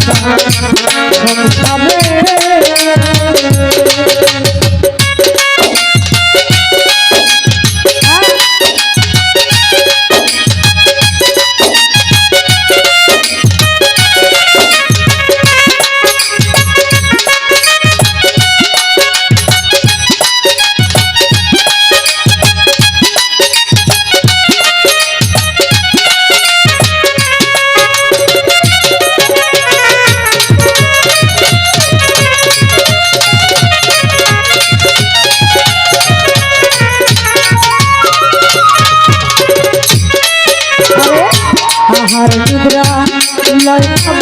ঔষধ সংসারে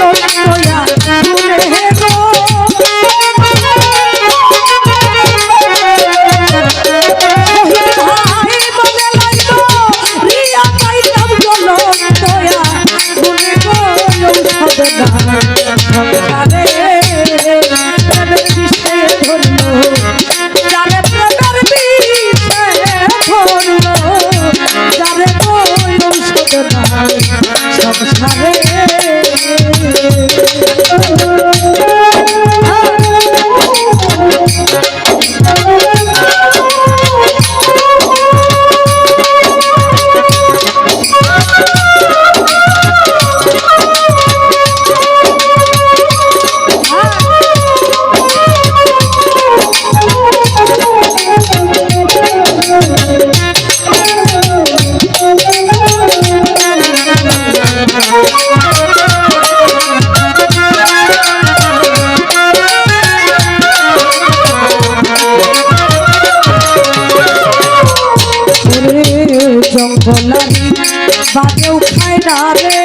নয় বলানি বাদেও খায় না রে।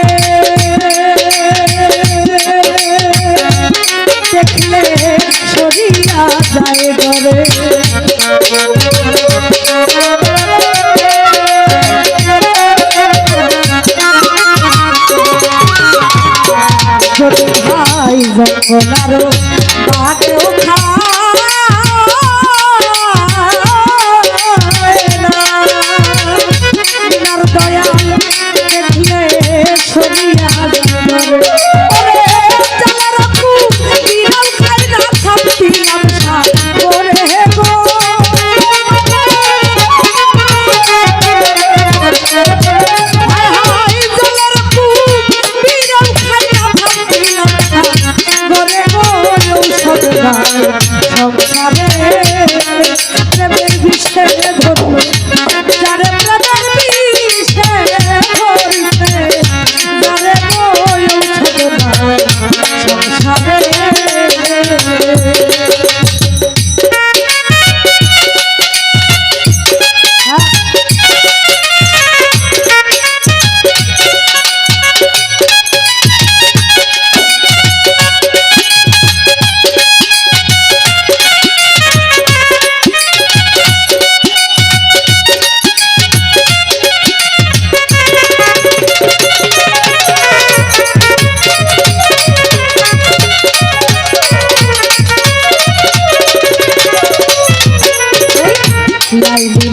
দেখলে সরিয়া যায় ডরে ভাই জঙ্গলারও রে I be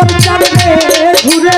কোন চাঁদে ঘুরে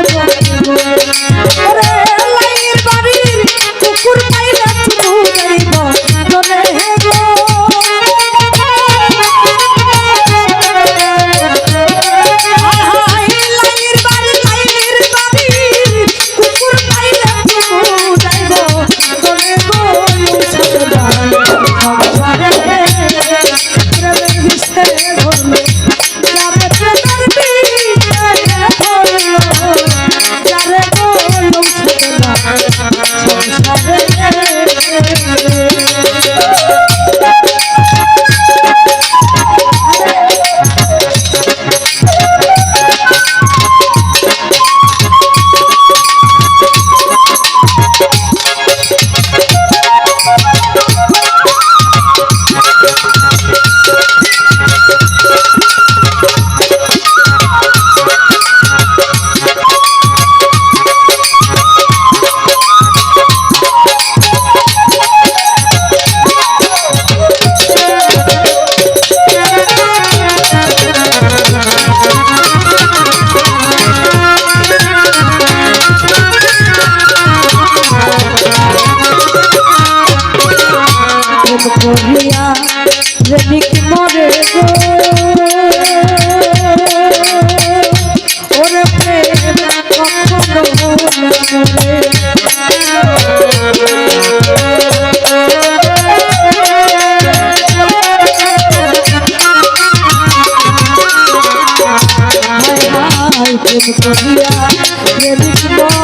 মরে গো ওরে প্রেম কখনো মরে Baby, come on.